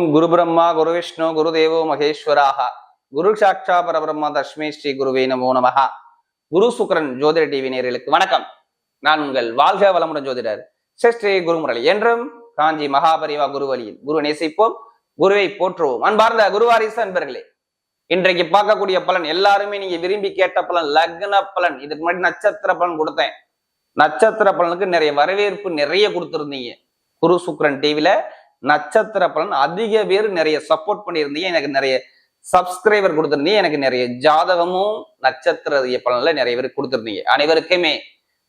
ஓம் குரு பிரம்மா குரு விஷ்ணு குரு தேவோ மகேஸ்வராக. குரு சாட்சா பரபிரம்மா தஸ்மே ஸ்ரீ குருவே நமோ நமஹா. குரு சுக்கரன் ஜோதிட டிவி நேர்களுக்கு வணக்கம். நான் உங்கள் வாழ்க வளமுடன் ஜோதிடர் ஸ்ரீ ஸ்ரீ குருமுரளி என்றும் காஞ்சி மகாபரிவா குருவழியில் குரு நேசிப்போம் குருவை போற்றுவோம். அன்பார்ந்த குருவாரிசு அன்பர்களே இன்றைக்கு பார்க்கக்கூடிய பலன் எல்லாருமே நீங்க விரும்பி கேட்ட பலன் லக்ன பலன். இதுக்கு முன்னாடி நட்சத்திர பலன் கொடுத்தேன். நட்சத்திர பலனுக்கு நிறைய வரவேற்பு நிறைய கொடுத்துருந்தீங்க. குரு சுக்கரன் டிவில நட்சத்திர பலன் அதிக பேர் நிறைய சப்போர்ட் பண்ணியிருந்தீங்க. எனக்கு நிறைய சப்ஸ்கிரைபர் கொடுத்துருந்தீங்க. எனக்கு நிறைய ஜாதகமும் நட்சத்திர பலன்ல நிறைய பேர் கொடுத்துருந்தீங்க. அனைவருக்குமே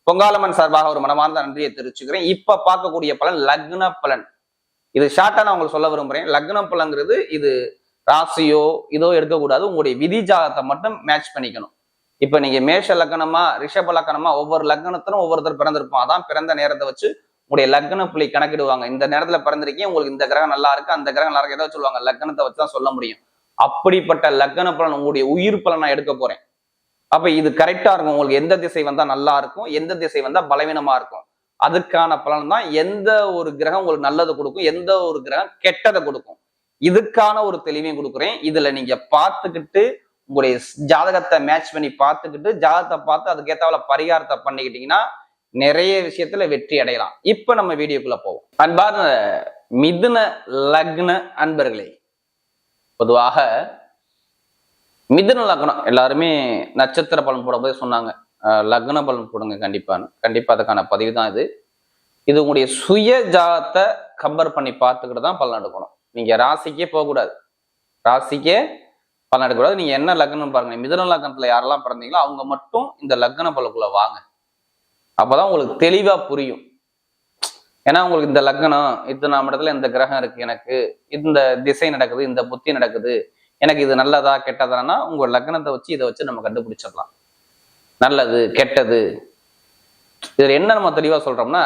பொங்காலம்மன் சார்பாக ஒரு மனமார்ந்த நன்றியை தெரிவிச்சுக்கிறேன். இப்ப பார்க்கக்கூடிய பலன் லக்ன பலன். இது ஷார்ட்டா நான் உங்களுக்கு சொல்ல விரும்புறேன். லக்ன பலன்கிறது இது ராசியோ இதோ எடுக்கக்கூடாது. உங்களுடைய விதி ஜாதகத்தை மட்டும் மேட்ச் பண்ணிக்கணும். இப்ப நீங்க மேஷ லக்னமா ரிஷப லக்னமா ஒவ்வொரு லக்னத்திலும் ஒவ்வொருத்தர் பிறந்திருப்போம் அதான் பிறந்த நேரத்தை வச்சு உங்களுடைய லக்ன புள்ளி கணக்கிடுவாங்க. இந்த நேரத்துல பிறந்திருக்கீங்க உங்களுக்கு இந்த கிரகம் நல்லா இருக்கு அந்த கிரகம் நல்லா இருக்கு. ஏதாவது சொல்லுவாங்க லக்னத்தை வச்சு தான் சொல்ல முடியும். அப்படிப்பட்ட லக்ன பலன் உங்களுடைய உயிர் பலன் நான் எடுக்க போறேன். அப்ப இது கரெக்டா இருக்கும். உங்களுக்கு எந்த திசை வந்தா நல்லா இருக்கும் எந்த திசை வந்தா பலவீனமா இருக்கும். அதுக்கான பலன் தான் எந்த ஒரு கிரகம் உங்களுக்கு நல்லதை கொடுக்கும் எந்த ஒரு கிரகம் கெட்டதை கொடுக்கும். இதுக்கான ஒரு தெளிவையும் கொடுக்குறேன். இதுல நீங்க பார்த்துக்கிட்டு உங்களுடைய ஜாதகத்தை மேட்ச் பண்ணி பார்த்துக்கிட்டு ஜாதகத்தை பார்த்து அதுக்கேத்தாவில பரிகாரத்தை பண்ணிக்கிட்டீங்கன்னா நிறைய விஷயத்துல வெற்றி அடையலாம். இப்ப நம்ம வீடியோக்குள்ள போவோம். அன்பார்ந்த மிதுன லக்ன அன்பர்களே பொதுவாக மிதுன லக்னம் எல்லாருமே நட்சத்திர பலன் போடும்போது சொன்னாங்க. லக்ன பலன் போடுங்க கண்டிப்பான்னு கண்டிப்பா அதுக்கான பதிவு தான் இது. இது உங்களுடைய சுய ஜாதத்தை கம்பேர் பண்ணி பார்த்துக்கிட்டு தான் பலன் எடுக்கணும். நீங்க ராசிக்கே போகக்கூடாது. ராசிக்கே பலன் எடுக்கக்கூடாது. நீங்க என்ன லக்னம் பாருங்க மிதுன லக்னத்துல யாரெல்லாம் பிறந்தீங்களோ அவங்க மட்டும் இந்த லக்ன பலனுக்குள்ள வாங்க. அப்போதான் உங்களுக்கு தெளிவா புரியும். ஏன்னா உங்களுக்கு இந்த லக்னம் இத்தனை இடத்துல இந்த கிரகம் இருக்கு எனக்கு இந்த திசை நடக்குது இந்த புத்தி நடக்குது எனக்கு இது நல்லதா கெட்டதானா உங்க லக்னத்தை வச்சு இதை வச்சு நம்ம கண்டுபிடிச்சிடலாம். நல்லது கெட்டது. இதுல என்ன நம்ம தெளிவா சொல்றோம்னா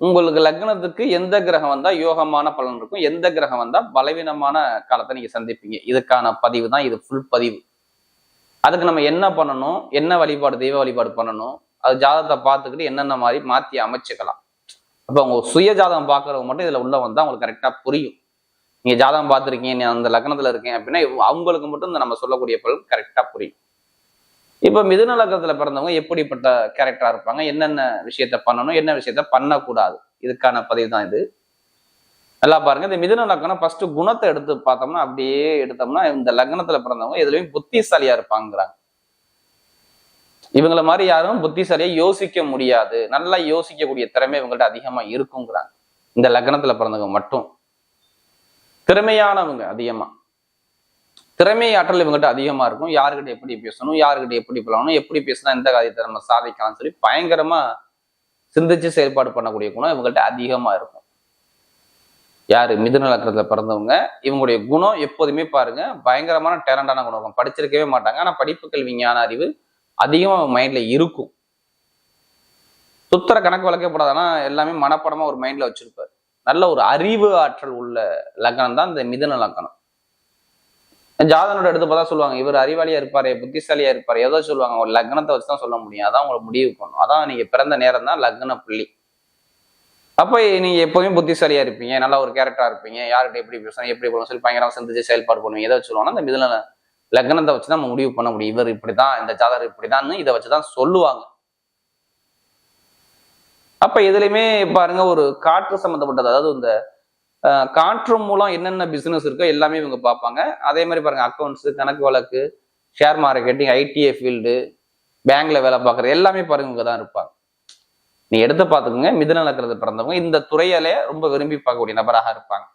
உங்களுக்கு லக்னத்துக்கு எந்த கிரகம் வந்தா யோகமான பலன் இருக்கும் எந்த கிரகம் வந்தா பலவீனமான காலத்தை நீங்க சந்திப்பீங்க. இதுக்கான பதிவு தான் இது ஃபுல் பதிவு. அதுக்கு நம்ம என்ன பண்ணணும் என்ன வழிபாடு தெய்வ வழிபாடு பண்ணணும் அது ஜாதகத்தை பார்த்துக்கிட்டு என்னென்ன மாதிரி மாத்தி அமைச்சுக்கலாம். அப்போ உங்க சுய ஜாதகம் பார்க்கறவங்க மட்டும் இதுல உள்ள வந்தா உங்களுக்கு கரெக்டா புரியும். நீங்க ஜாதகம் பார்த்துருக்கீங்க நீ அந்த லக்னத்துல இருக்கேன் அப்படின்னா அவங்களுக்கு மட்டும் இந்த நம்ம சொல்லக்கூடிய பொருள் கரெக்டா புரியும். இப்ப மிதுன லக்னத்தில் பிறந்தவங்க எப்படிப்பட்ட கேரக்டரா இருப்பாங்க என்னென்ன விஷயத்த பண்ணணும் என்ன விஷயத்த பண்ணக்கூடாது? இதுக்கான பதிவு தான் இது. நல்லா பாருங்க இந்த மிதுன லக்னம் ஃபர்ஸ்ட் குணத்தை எடுத்து பார்த்தோம்னா அப்படியே எடுத்தோம்னா இந்த லக்னத்துல பிறந்தவங்க எதுலயும் புத்திசாலியா இருப்பாங்கிறாங்க. இவங்கள மாதிரி யாரும் புத்திசாலியா யோசிக்க முடியாது. நல்லா யோசிக்கக்கூடிய திறமை இவங்கள்ட்ட அதிகமா இருக்குங்கிறாங்க. இந்த லக்னத்துல பிறந்தவங்க மட்டும். திறமையானவங்க அதிகமா. திறமை ஆற்றல் இவங்ககிட்ட அதிகமா இருக்கும். யாருக்கிட்ட எப்படி பேசணும் யாருக்கிட்ட எப்படி பழகணும் எப்படி பேசினா இந்த காரியத்தை நம்ம சாதிக்கலாம்னு சொல்லி பயங்கரமா சிந்திச்சு செயல்பாடு பண்ணக்கூடிய குணம் இவங்கள்ட்ட அதிகமா இருக்கும். யாரு? மிதுன லக்னத்துல பிறந்தவங்க. இவங்களுடைய குணம் எப்போதுமே பாருங்க பயங்கரமான டேலண்டான குணம். இருக்கும் படிச்சிருக்கவே மாட்டாங்க. ஆனா படிப்பு கல்வி ஞான அறிவு அதிகமா மைண்ட்ல இருக்கும். சுத்தர கணக்கு வழக்கே ஆனா எல்லாமே மனப்படமாக ஒரு மைண்ட்ல வச்சுருப்பார். நல்ல ஒரு அறிவு ஆற்றல் உள்ள லக்னம் தான் இந்த மிதன லக்னம் ஜாதனோட எடுத்து பார்த்தா சொல்லுவாங்க இவர் அறிவாளியா இருப்பாரு புத்திசாலியா இருப்பாரு. ஏதோ சொல்லுவாங்க ஒரு லக்னத்தை வச்சு தான் சொல்ல முடியும். அதான் உங்களுக்கு முடிவு பண்ணும். அதான் நீங்க பிறந்த நேரம் தான் லக்ன புள்ளி. அப்போ நீங்க எப்போதுமே புத்திசாலியா இருப்பீங்க நல்லா ஒரு கேரக்டரா இருப்பீங்க. யார்கிட்ட எப்படி பேசணும் எப்படி போகணும் சொல்லி பயங்கரமா சிந்திச்சு செயல்பாடு பண்ணுவீங்க. ஏதோ சொல்லுவாங்க. சொல்லுவாங்கன்னா இந்த லக்னத்தை வச்சு தான் நம்ம முடிவு பண்ண முடியும். இவர் இப்படிதான் இந்த ஜாதகர் இப்படிதான்னு இதை வச்சுதான் சொல்லுவாங்க. அப்ப இதுலயுமே பாருங்க ஒரு காற்று சம்பந்தப்பட்டது அதாவது இந்த காற்று மூலம் என்னென்ன பிசினஸ் இருக்கோ எல்லாமே இவங்க பார்ப்பாங்க. அதே மாதிரி பாருங்க அக்கௌண்ட்ஸ் கணக்கு வழக்கு ஷேர் மார்க்கெட்டிங் ஐடிஐ ஃபீல்டு பேங்க்ல வேலை பார்க்குறது எல்லாமே பாருங்க இவங்க தான் இருப்பாங்க. நீ எடுத்து பார்த்துக்கோங்க மிதுன பிறந்தவங்க இந்த துறையாலே ரொம்ப விரும்பி பார்க்கக்கூடிய நபராக இருப்பாங்க.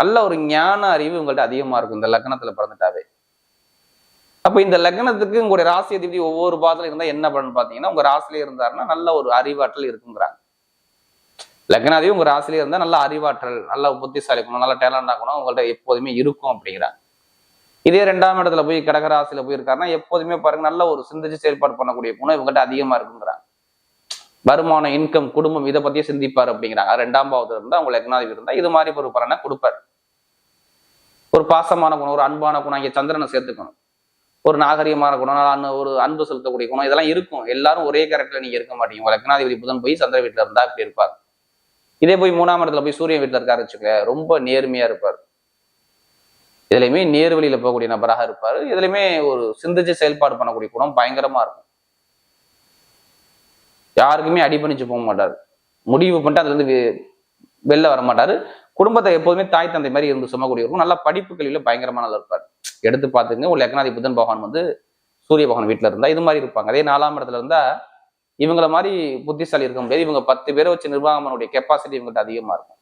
நல்ல ஒரு ஞான அறிவு உங்கள்கிட்ட அதிகமா இருக்கும் இந்த லக்னத்தில் பிறந்துட்டாவே. அப்ப இந்த லக்னத்துக்கு உங்களுடைய ராசி அதிபதி ஒவ்வொரு பாதத்துல இருந்தால் என்ன பண்ணு பாத்தீங்கன்னா உங்க ராசிலே இருந்தாருன்னா நல்ல ஒரு அறிவாற்றல் இருக்குங்கிறாங்க. லக்னாதிபதி உங்க ராசிலே இருந்தால் நல்ல அறிவாற்றல் நல்ல புத்திசாலி குணம் நல்ல டேலண்ட் ஆகணும் உங்கள்ட்ட எப்போதுமே இருக்கும் அப்படிங்கிறாங்க. இதே ரெண்டாம் இடத்துல போய் கடக ராசியில போய் இருக்காருன்னா எப்போதுமே பாருங்க நல்ல ஒரு சிந்திச்சு செயல்பாடு பண்ணக்கூடிய குணம் இவங்ககிட்ட அதிகமா இருக்குங்கிறாங்க. வருமானம் இன்கம் குடும்பம் இதை பற்றியே சிந்திப்பார் அப்படிங்கிறாங்க. ரெண்டாம் பாவத்தில் இருந்தால் அவங்க லக்னாதிபதி இருந்தால் இது மாதிரி ஒரு பலனை கொடுப்பார். ஒரு பாசமான குணம் ஒரு அன்பான குணம் இங்க சந்திரனை சேர்த்துக்கணும். ஒரு நாகரிகமான குணம் அன்பு- ஒரு அன்பு செலுத்தக்கூடிய குணம் இதெல்லாம் இருக்கும். எல்லாரும் ஒரே கேரக்டர்ல நீங்க இருக்க மாட்டீங்க. லக்னாதிபதி புதன் போய் சந்திர வீட்டுல இருந்தா இப்படி இருப்பார். இதே போய் மூணாம் இடத்துல போய் சூரியன் வீட்டுல இருக்காரு வச்சுக்கோங்க ரொம்ப நேர்மையா இருப்பார். இதுலையுமே நேர்வழியில போகக்கூடிய நபராக இருப்பார். இதுலையுமே ஒரு சிந்திச்சு செயல்பாடு பண்ணக்கூடிய குணம் பயங்கரமா இருக்கும். யாருக்குமே அடிபணிச்சு போக மாட்டார். முடிவு பண்ணிட்டு அதுல இருந்து வெ- வெளில வர மாட்டாரு குடும்பத்தை எப்போதுமே தாய் தந்தை மாதிரி இருந்து சுமக்கூடிய இருக்கும் நல்லா படிப்பு கல்வியில பயங்கரமான இருப்பார். எடுத்து பார்த்துங்க. உள்ள லக்னாதி புதன் பகவான் வந்து சூரிய பகவான் வீட்டில் இருந்தா இது மாதிரி இருப்பாங்க. அதே நாலாம் இடத்துல இருந்தால் இவங்கள மாதிரி புத்திசாலி இருக்க முடியாது. இவங்க பத்து பேரை வச்சு நிர்வாகம் பண்ணக்கூடிய கெப்பாசிட்டி இவங்கள்ட்ட அதிகமா இருக்கும்.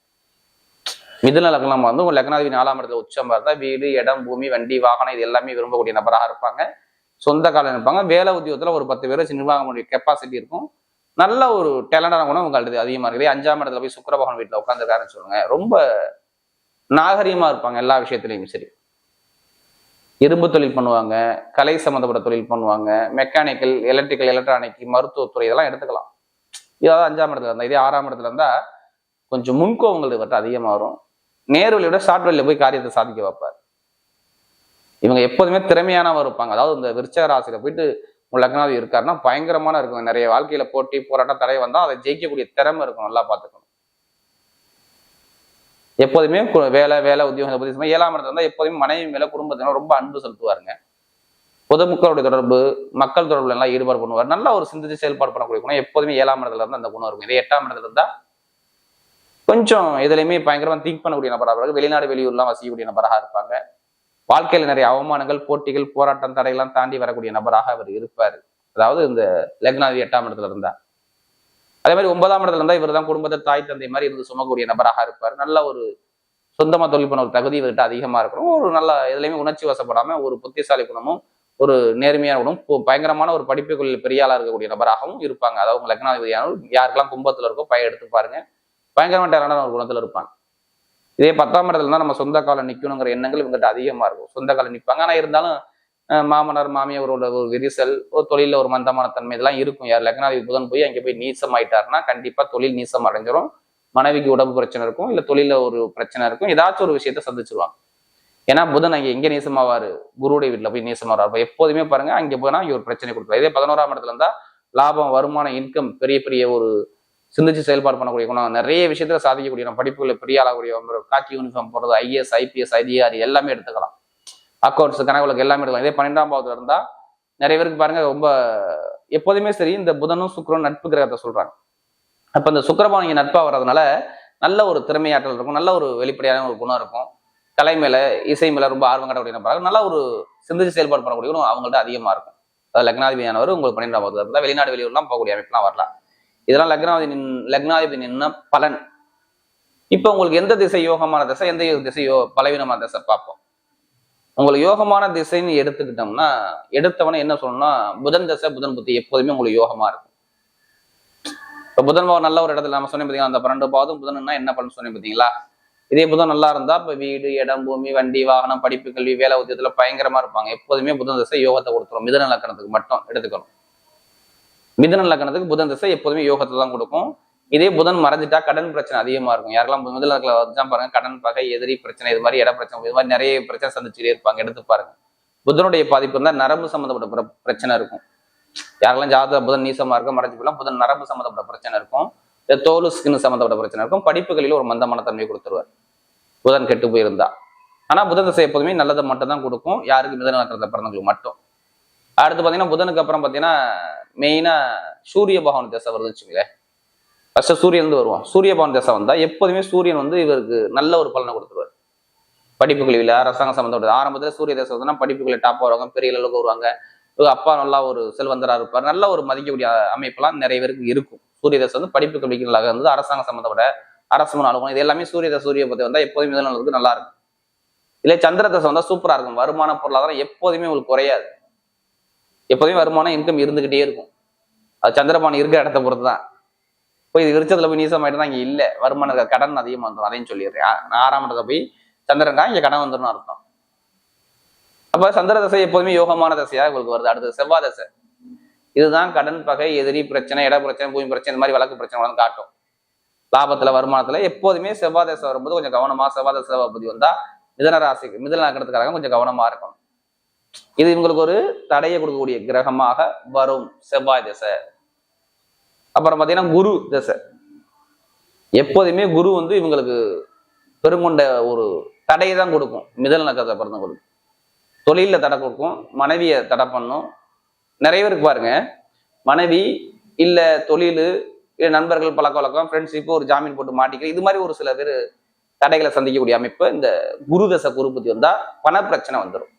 மிதுன லக்னமாக வந்து உங்கள் லக்னாதிபதி நாலாம் இடத்துல உச்சமா இருந்தால் வீடு இடம் பூமி வண்டி வாகனம் இது எல்லாமே விரும்பக்கூடிய நபராக இருப்பாங்க. சொந்த காலம் இருப்பாங்க. வேலை உத்தியோகத்துல ஒரு பத்து பேரை வச்சு நிர்வாகம் பண்ணக்கூடிய கெப்பாசிட்டி இருக்கும். நல்ல ஒரு டேலண்டான குணம் உங்கள்கிட்ட அதிகமா இருக்குது அஞ்சாம் இடத்துல போய் சுக்கிர வீட்டில் உட்காந்துருக்காருன்னு சொல்லுங்க. ரொம்ப நாகரீகமாக இருப்பாங்க எல்லா விஷயத்துலையும் சரி. இரும்பு தொழில் பண்ணுவாங்க கலை சம்மந்தப்பட்ட தொழில் பண்ணுவாங்க மெக்கானிக்கல் எலக்ட்ரிக்கல் எலக்ட்ரானிக் மருத்துவத்துறை இதெல்லாம் எடுத்துக்கலாம். இதாவது அஞ்சாம் இடத்துல இருந்தால் இதே ஆறாம் இடத்துல இருந்தால் கொஞ்சம் முன்கோவங்கள் வந்து அதிகமா வரும். நேர் விட ஷார்ட் வழியில் போய் காரியத்தை சாதிக்க வைப்பார். இவங்க எப்போதுமே திறமையானவர் இருப்பாங்க. அதாவது இந்த விருச்சக ராசியில் போயிட்டு உங்க லக்னாதி இருக்காருன்னா பயங்கரமான இருக்கும் நிறைய வாழ்க்கையில போட்டி போராட்டம் தடை வந்தால் அதை ஜெயிக்கக்கூடிய திறமை இருக்கும் நல்லா பார்த்துக்கணும். எப்போதுமே வேலை வேலை உத்தியோகம் பற்றி ஏழாம் இடத்துல இருந்தால் எப்போதுமே மனைவி மேலே குடும்பத்தினர் ரொம்ப அன்பு செலுத்துவாருங்க. பொதுமக்களுடைய தொடர்பு மக்கள் தொடர்புல எல்லாம் ஈடுபாடு பண்ணுவார். நல்லா ஒரு சிந்திச்சு செயல்பாடு பண்ணக்கூடிய குணம் எப்போதுமே ஏழாம் இடத்துல இருந்தால் அந்த குணம் இருக்கும். இதே எட்டாம் இடத்துல இருந்தால் கொஞ்சம் எதுலையுமே பயங்கரமாக திங்க் பண்ணக்கூடிய நபராக இருப்பாங்க. வெளிநாடு வெளியூர்லாம் வசிக்கக்கூடிய நபராக இருப்பாங்க. வாழ்க்கையில் நிறைய அவமானங்கள் போட்டிகள் போராட்டம் தடையெல்லாம் தாண்டி வரக்கூடிய நபராக அவர் இருப்பார். அதாவது இந்த லக்னாதி எட்டாம் இடத்துல இருந்தால் அதே மாதிரி ஒன்பதாம் இடத்துல இருந்தால் இவர் தான் குடும்பத்தை தாய் தந்தை மாதிரி இருந்து சுமக்கூடிய நபராக இருப்பார். நல்ல ஒரு சொந்தமாக தொழில் பண்ண ஒரு தகுதி இவர்கிட்ட அதிகமா இருக்கணும். ஒரு நல்ல எதுலையுமே உணர்ச்சி வசப்படாம ஒரு புத்திசாலி குணமும் ஒரு நேர்மையான குணம் பயங்கரமான ஒரு படிப்புகளில் பெரிய இருக்கக்கூடிய நபராகவும் இருப்பாங்க. அதாவது உங்க லக்னாதிபதியான யாருக்கெல்லாம் கும்பத்தில் இருக்கோ பய எடுத்து பாருங்க. பயங்கரமான டேலண்டான ஒரு குணத்துல இருப்பாங்க. இதே பத்தாம் இடத்துல இருந்தா நம்ம சொந்த காலம் நிக்கணுங்கிற எண்ணங்கள் இவங்ககிட்ட அதிகமா இருக்கும். சொந்த காலம் நிற்பாங்க ஆனா இருந்தாலும் மாமனார் மாமியார் ஒரு விரிசல் ஒரு தொழிலில் ஒரு மந்தமான தன்மை இதெல்லாம் இருக்கும் யார்? லக்னாதிபதி புதன் போய் அங்கே போய் நீசம் ஆயிட்டாருன்னா கண்டிப்பாக தொழில் நீசம் அடைஞ்சிரும். மனைவிக்கு உடம்பு பிரச்சனை இருக்கும் இல்லை தொழிலில் ஒரு பிரச்சனை இருக்கும். ஏதாச்சும் ஒரு விஷயத்த சந்திச்சிருவாங்க. ஏன்னா புதன் அங்கே எங்கே நீசமாவார்? குருடைய வீட்டில் போய் நீசமாவார். அப்போ எப்போதுமே பாருங்க அங்கே போனால் இங்கே ஒரு பிரச்சனை கொடுப்பாரு. இதே பதினோராம் இடத்துல இருந்தால் லாபம் வருமானம் இன்கம் பெரிய பெரிய ஒரு சிந்திச்சு செயல்பாடு பண்ணக்கூடிய குணம் நிறைய விஷயத்துல சாதிக்கக்கூடிய படிப்புகளை பெரிய ஆளாகக்கூடிய காக்கி யூனிஃபார்ம் போடுறது ஐஏஎஸ் ஐபிஎஸ் அதிகாரி எல்லாமே எடுத்துக்கலாம். அக்கௌண்ட்ஸ் கணக்குகளுக்கு எல்லாமே எடுக்கலாம். இதே பன்னெண்டாம் பாவத்தில் இருந்தால் நிறைய பேருக்கு பாருங்க ரொம்ப எப்போதுமே சரி இந்த புதனும் சுக்கிரனும் நட்பு கிரகத்தை சொல்றாங்க. அப்போ இந்த சுக்கிரபாவன் இங்கே நட்பா வர்றதுனால நல்ல ஒரு திறமையாற்றல் இருக்கும் நல்ல ஒரு வெளிப்படையான ஒரு குணம் இருக்கும். கலை மேல இசை மேல ரொம்ப ஆர்வம் கட்டக்கூடிய நபராக நல்ல ஒரு சிந்திச்சு செயல்பாடு பண்ணக்கூடிய அவங்கள்ட்ட அதிகமா இருக்கும். அதாவது லக்னாதிபதியானவர் உங்களுக்கு பன்னெண்டாம் பாவத்தில் வெளிநாடு வெளியூர்லாம் போகக்கூடிய அமைப்புலாம் வரலாம். இதெல்லாம் லக்னாதி நின் லக்னாதிபதி நின்ன பலன். இப்போ உங்களுக்கு எந்த திசை யோகமான திசை எந்த திசை யோ பலவீனமான திசை பார்ப்போம். உங்களுக்கு யோகமான திசைன்னு எடுத்துக்கிட்டோம்னா எடுத்தவனே என்ன சொல்லணும்னா புதன் திசை புதன் புத்தி எப்போதுமே உங்களுக்கு யோகமா இருக்கும். இப்போ புதன் பாவம் நல்ல ஒரு இடத்துல நம்ம சொன்னேன் பார்த்தீங்களா அந்த பன்னெண்டு பாவம் புதன்னா என்ன பண்ணணும் சொன்னேன் பார்த்தீங்களா இதே புதன் நல்லா இருந்தா இப்போ வீடு இடம் பூமி வண்டி வாகனம் படிப்பு கல்வி வேலை உத்தியத்துல பயங்கரமா இருப்பாங்க. எப்போதுமே புதன் திசை யோகத்தை கொடுத்துரும். மிதன லக்கணத்துக்கு மட்டும் எடுத்துக்கணும். மிதன லக்கணத்துக்கு புதன் திசை எப்போதுமே யோகத்தை தான் கொடுக்கும். இதே புதன் மறைஞ்சிட்டா கடன் பிரச்சனை அதிகமா இருக்கும். யாரெல்லாம் முதல்ல லக்கில் பாருங்க. கடன் பகை எதிரி பிரச்சனை இது மாதிரி இட பிரச்சனை இது மாதிரி நிறைய பிரச்சனை சந்திச்சுட்டே இருப்பாங்க. எடுத்து பாருங்க. புதனுடைய பாதிப்பு இருந்தால் நரம்பு சம்மந்தப்பட்ட பிர- பிரச்சனை இருக்கும். யாரெல்லாம் ஜாதக புதன் நீசமா இருக்க மறைஞ்சு போலாம் புதன் நரம்பு சம்மந்தப்பட்ட பிரச்சனை இருக்கும். இந்த தோல் ஸ்கின் சம்மந்தப்பட்ட பிரச்சனை இருக்கும். படிப்புகளில் ஒரு மந்தமான தன்மை கொடுத்துருவார். புதன் கெட்டு போயிருந்தா. ஆனா புதன் தசை எப்போதுமே நல்லதை மட்டும் தான் கொடுக்கும். யாருக்கு? மிதன லக்கணத்துல பிறந்தவங்களுக்கு மட்டும். அடுத்து பாத்தீங்கன்னா புதனுக்கு அப்புறம் பாத்தீங்கன்னா மெயினா சூரிய பகவான் தசை வருதுச்சுங்களேன் ஃபர்ஸ்ட் சூரியன் வந்து வருவோம் சூரிய பகவான் திசை எப்போதுமே சூரியன் வந்து இவருக்கு நல்ல ஒரு பலனை கொடுத்துருவார். படிப்பு கல்வியில அரசாங்க சம்மந்தப்பட்டது. ஆரம்பத்தில் சூரிய தசை வந்தா படிப்புகளை டாப் வருவாங்க பெரிய அளவுக்கு வருவாங்க. அப்பா நல்லா ஒரு செல்வந்தராக இருப்பார். நல்ல ஒரு மதிக்கக்கூடிய அமைப்பெல்லாம் நிறைய பேருக்கு இருக்கும். சூரிய தசை வந்து படிப்பு கல்விக்கு நல்லா இருந்தது அரசாங்க சம்மந்தப்பட்ட அரசு அலுவலகம் இது எல்லாமே சூரிய தசை சூரிய பத்தி வந்தால் எப்போதுமே மிதனத்துக்கு நல்லா இருக்கும். இல்லை சந்திர தசை வந்தால் சூப்பராக இருக்கும். வருமான பொருளாதாரம் எப்போதுமே உங்களுக்கு குறையாது. எப்போதுமே வருமானம் இன்கம் இருந்துக்கிட்டே இருக்கும். அது சந்திரபான் இருக்கிற இடத்த பொறுத்து தான் போய் இது விருச்சத்துல போய் நீசமாயிட்டு தான் இங்க இல்ல. வருமானம் இருக்க கடன் அதிகமா வந்துடும் அதையும் சொல்லிடுறேன். நான் ஆறாம் இடத்துல போய் சந்திரன்கா இங்கே கடன் வந்துடும் அர்த்தம். அப்போ சந்திர தசை எப்போதுமே யோகமான தசையா உங்களுக்கு வருது. அடுத்தது செவ்வாய் தசை. இதுதான் கடன் பகை எதிரி பிரச்சனை இட பிரச்சனை பூமி பிரச்சனை இந்த மாதிரி வழக்கு பிரச்சனை வந்து காட்டும். லாபத்துல வருமானத்துல எப்போதுமே செவ்வாய் தசை வரும்போது கொஞ்சம் கவனமா செவ்வாய் தசை பத்தி வந்தா மிதன ராசிக்கு மிதன நகரத்துக்காக கொஞ்சம் கவனமா இருக்கணும். இது இவங்களுக்கு ஒரு தடையை கொடுக்கக்கூடிய கிரகமாக வரும் செவ்வாய் தசை. அப்புறம் பார்த்தீங்கன்னா குரு தசை. எப்போதுமே குரு வந்து இவங்களுக்கு பெருங்கொண்ட ஒரு தடையை தான் கொடுக்கும். மிதல் நட்சத்திர பிறந்த கொடுக்கும் தொழிலில் தடை கொடுக்கும். மனைவியை தடை பண்ணும். நிறைய பேருக்கு பாருங்க. மனைவி இல்லை தொழில் இல்லை நண்பர்கள் பழக்க வழக்கம் ஃப்ரெண்ட்ஷிப்பு ஒரு ஜாமீன் போட்டு மாட்டிக்கிற இது மாதிரி ஒரு சில பேர் தடைகளை சந்திக்கக்கூடிய அமைப்பு இந்த குரு தசை குரு வந்தால் பண பிரச்சனை வந்துடும்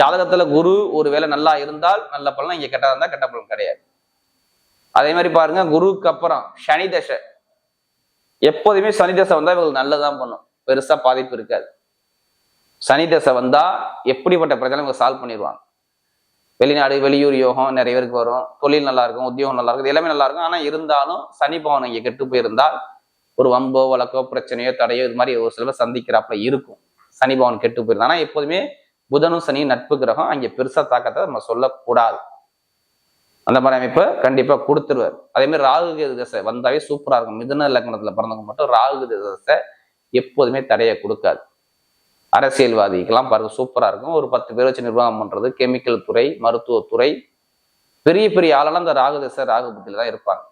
ஜாதகத்துல குரு ஒருவேளை நல்லா இருந்தால் நல்ல பலன் இங்க கெட்டதா இருந்தா கெட்ட பலன் கிடையாது. அதே மாதிரி பாருங்க குருவுக்கு அப்புறம் சனி தசை. எப்போதுமே சனி தசை வந்தா இவங்களுக்கு நல்லதான் பண்ணும். பெருசா பாதிப்பு இருக்காது. சனி தசை வந்தா எப்படிப்பட்ட பிரச்சனை இவங்க சால்வ் பண்ணிடுவாங்க. வெளிநாடு வெளியூர் யோகம் நிறைய பேருக்கு வரும். தொழில் நல்லா இருக்கும் உத்தியோகம் நல்லா இருக்கும் எல்லாமே நல்லா இருக்கும். ஆனா இருந்தாலும் சனி பவன் இங்கே கெட்டு போயிருந்தால் ஒரு வம்போ வழக்கோ பிரச்சனையோ தடையோ இது மாதிரி ஒரு சில பேர் சந்திக்கிறாப்புல இருக்கும். சனி பவன் கெட்டு போயிருந்தா ஆனா எப்போதுமே புதனும் சனியும் நட்பு கிரகம் அங்கே பெருசா தாக்கத்தை நம்ம சொல்லக்கூடாது. அந்த மாதிரி அமைப்பை கண்டிப்பாக கொடுத்துருவார். அதே மாதிரி ராகு கேது தசை வந்தாவே சூப்பராக இருக்கும். மிதுன லக்னத்தில் பிறந்தவங்க மட்டும் ராகு கேது தசை எப்போதுமே தடையை கொடுக்காது. அரசியல்வாதிக்கெல்லாம் பாருங்க சூப்பராக இருக்கும். ஒரு பத்து பேர் வச்சு நிர்வாகம் பண்ணுறது கெமிக்கல் துறை மருத்துவத்துறை பெரிய பெரிய ஆளெல்லாம் இந்த ராகு தசை ராகு புத்தியில் தான் இருப்பாங்க.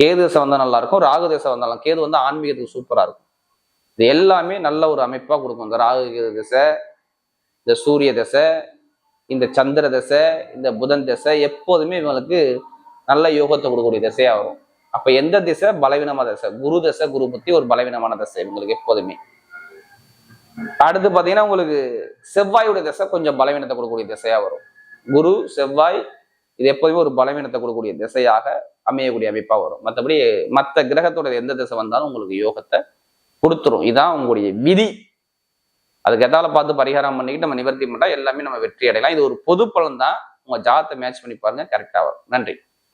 கேது தசை வந்தால் நல்லா இருக்கும். ராகு தசை வந்தாலும் கேது வந்து ஆன்மீகத்துக்கு சூப்பராக இருக்கும். இது எல்லாமே நல்ல ஒரு அமைப்பாக கொடுக்கும். இந்த ராகு கேது தசை இந்த சூரிய தசை இந்த சந்திர தசை இந்த புதன் தசை எப்போதுமே இவங்களுக்கு நல்ல யோகத்தை கொடுக்கக்கூடிய திசையா வரும். அப்போ எந்த திசை? பலவீனமான தசை. குரு தசை குரு புத்தி ஒரு பலவீனமான தசை இவங்களுக்கு எப்போதுமே. அடுத்து பார்த்தீங்கன்னா உங்களுக்கு செவ்வாயுடைய திசை கொஞ்சம் பலவீனத்தை கொடுக்கக்கூடிய திசையா வரும். குரு செவ்வாய் இது எப்போதுமே ஒரு பலவீனத்தை கொடுக்கக்கூடிய திசையாக அமையக்கூடிய அமைப்பாக வரும். மற்றபடி மற்ற கிரகத்தோட எந்த திசை வந்தாலும் உங்களுக்கு யோகத்தை கொடுத்துரும். இதான் உங்களுடைய விதி. அதுக்கு எதால பார்த்து பரிகாரம் பண்ணிக்கிட்டு நம்ம நிவர்த்தி பண்ணால் எல்லாமே நம்ம வெற்றி அடையலாம். இது ஒரு பொது பலன் தான். உங்க ஜாத்தை மேட்ச் பண்ணி பாருங்க கரெக்டாக வரும். நன்றி.